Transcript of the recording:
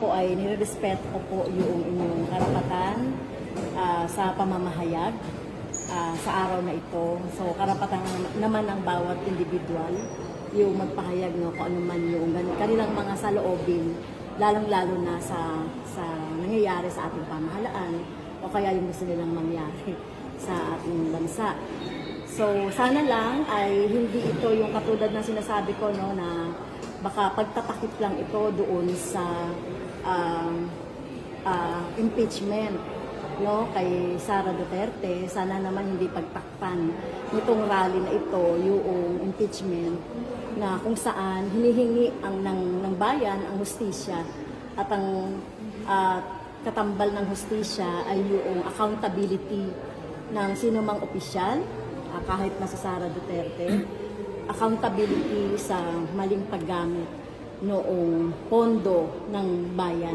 po ay nirespeto ko po yung inyong karapatan ah, sa pamamahayag ah, sa araw na ito. So karapatan nam- naman ng bawat individual yung magpahayag no, kung ano man yung kanilang mga saloobin, lalong-lalo na sa, sa nangyayari sa ating pamahalaan o kaya yung gusto nilang mangyari sa ating bansa. So, sana lang ay hindi ito yung katulad na sinasabi ko, no, na baka pagtatakip lang ito doon sa um, ah, impeachment no kay Sara Duterte. Sana naman hindi pagtakpan nitong rally na ito yung impeachment na kung saan hinihingi ang ng, ng bayan ang hustisya at ang ah, katambal ng hustisya ay yung accountability ng sino mang opisyal ah, kahit na sa Sara Duterte. Accountability sa maling paggamit noong pondo ng bayan